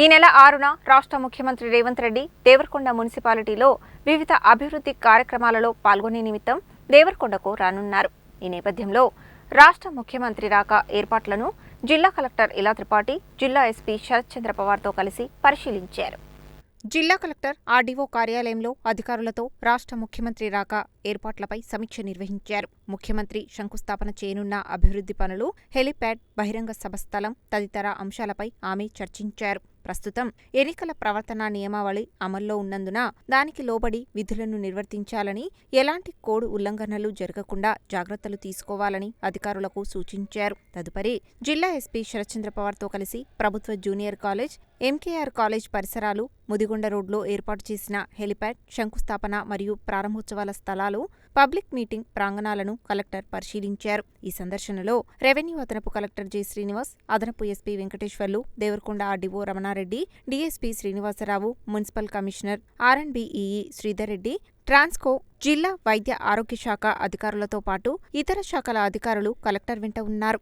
ఈ నెల ఆరున రాష్ట్ర ముఖ్యమంత్రి రేవంత్ రెడ్డి దేవరకొండ మున్సిపాలిటీలో వివిధ అభివృద్ధి కార్యక్రమాలలో పాల్గొనే నిమిత్తం దేవరకొండకు రానున్నారు. ఈ నేపథ్యంలో రాష్ట్ర ముఖ్యమంత్రి రాక ఏర్పాట్లను జిల్లా కలెక్టర్ ఇలా త్రిపాఠి జిల్లా ఎస్పీ శరత్చంద్ర పవార్తో కలిసి పరిశీలించారు. జిల్లా కలెక్టర్ ఆర్డీఓ కార్యాలయంలో అధికారులతో రాష్ట్ర ముఖ్యమంత్రి రాక ఏర్పాట్లపై సమీక్ష నిర్వహించారు. ముఖ్యమంత్రి శంకుస్థాపన చేయనున్న అభివృద్ధి పనులు హెలిప్యాడ్ బహిరంగ సభ స్థలం తదితర అంశాలపై ఆమె చర్చించారు. ప్రస్తుతం ఎన్నికల ప్రవర్తన నియమావళి అమల్లో ఉన్నందున దానికి లోబడి విధులను నిర్వర్తించాలని ఎలాంటి కోడ్ ఉల్లంఘనలు జరగకుండా జాగ్రత్తలు తీసుకోవాలని అధికారులకు సూచించారు. తదుపరి జిల్లా ఎస్పీ శరత్చంద్ర పవార్తో కలిసి ప్రభుత్వ జూనియర్ కాలేజ్ ఎంకేఆర్ కాలేజ్ పరిసరాలు ముదిగొండ రోడ్లో ఏర్పాటు చేసిన హెలిప్యాడ్ శంకుస్థాపన మరియు ప్రారంభోత్సవాల స్థలాలు పబ్లిక్ మీటింగ్ ప్రాంగణాలను కలెక్టర్ పరిశీలించారు. ఈ సందర్శనలో రెవెన్యూ అదనపు కలెక్టర్ జె శ్రీనివాస్ అదనపు SP Venkateswarlu Devarakonda RDO Ramanareddy DSP Srinivasarao municipal commissioner R and B EE Sridhar Reddy Transco జిల్లా వైద్య ఆరోగ్య శాఖ అధికారులతో పాటు ఇతర శాఖల అధికారులు కలెక్టర్ వెంట ఉన్నారు.